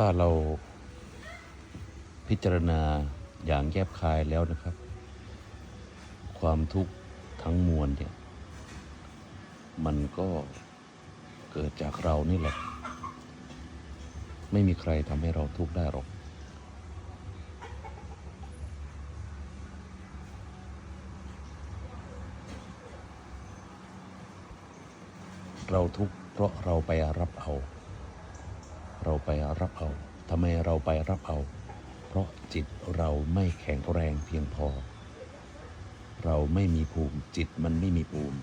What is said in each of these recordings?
ถ้าเราพิจารณาอย่างแยบคายแล้วนะครับ ความทุกข์ทั้งมวลเนี่ย มันก็เกิดจากเรานี่แหละ ไม่มีใครทำให้เราทุกข์ได้หรอก เราทุกข์เพราะเราไปรับเอา เราไปรับเอาทำไมเราไปรับเอา เพราะจิตเราไม่แข็งแรงเพียงพอ เราไม่มีภูมิ จิตมันไม่มีภูมิ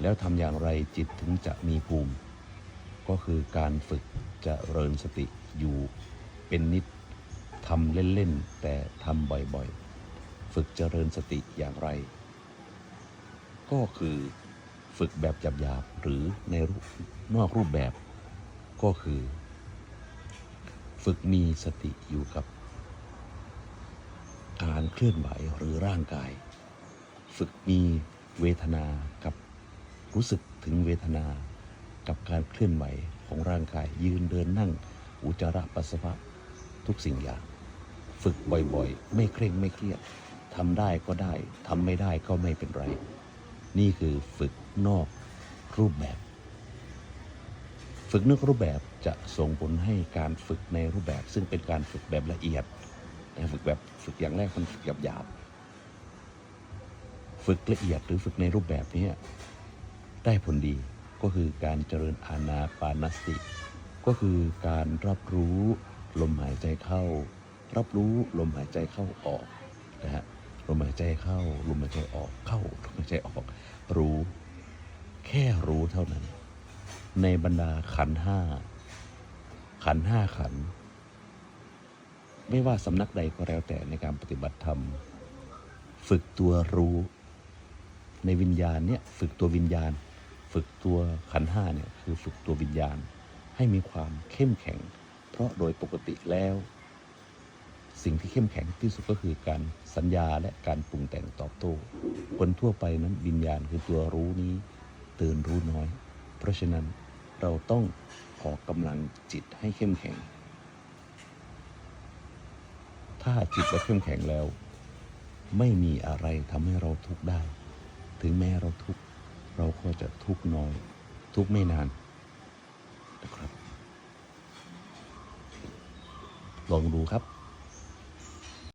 แล้วทำอย่างไรจิตถึงจะมีภูมิ ก็คือการฝึกจะเริญสติอยู่เป็นนิดทำเล่นๆ แต่ทำบ่อยๆ ฝึกเจริญสติอย่างไร ก็คือฝึกแบบหยาบๆหรือในรูปนอกรูปแบบ ก็คือ ฝึกมีสติอยู่กับ การเคลื่อนไหวหรือร่างกาย ฝึกมีเวทนากับรู้สึกถึงเวทนากับการเคลื่อนไหวของร่างกายยืนเดินนั่ง อุจจาระปัสสาวะทุกสิ่งอย่าง ฝึกบ่อยๆ ไม่เคร่งไม่เครียดทำได้ก็ได้ทำไม่ได้ก็ไม่เป็นไร นี่คือฝึกนอกรูปแบบ ฝึกนอกรูปแบบจะส่งผลให้การฝึกในรูปแบบ ซึ่งเป็นการฝึกแบบละเอียดฝึกแบบฝึกอย่างแรกมันฝึกหยาบๆฝึกละเอียดหรือฝึกในรูปแบบนี้ได้ผลดีก็คือการเจริญอานาปานสติ ก็คือการรับรู้ลมหายใจเข้า รับรู้ลมหายใจเข้าออกนะฮะลมหายใจเข้าลมหายใจออกเข้าลมหายใจออก รู้ แค่รู้เท่านั้น ในบรรดาขันห้า ขันห้าขัน ไม่ว่าสำนักใดก็แล้วแต่ในการปฏิบัติธรรม ฝึกตัวรู้ ในวิญญาณเนี่ยฝึกตัววิญญาณ ฝึกตัวขันห้าเนี่ยคือฝึกตัววิญญาณ ให้มีความเข้มแข็ง เพราะโดยปกติแล้ว สิ่งที่เข้มแข็งที่สุดก็คือการสัญญาและการปรุงแต่งตอบโต้คนทั่วไปนั้นวิญญาณคือตัวรู้นี้ตื่นรู้น้อย เพราะฉะนั้นเราต้องออกกำลังจิตให้เข้มแข็ง ถ้าจิตเราเข้มแข็งแล้ว ไม่มีอะไรทำให้เราทุกข์ได้ ถึงแม้เราทุกข์เราก็จะทุกข์น้อย ทุกข์ไม่นานนะครับ ลองดูครับ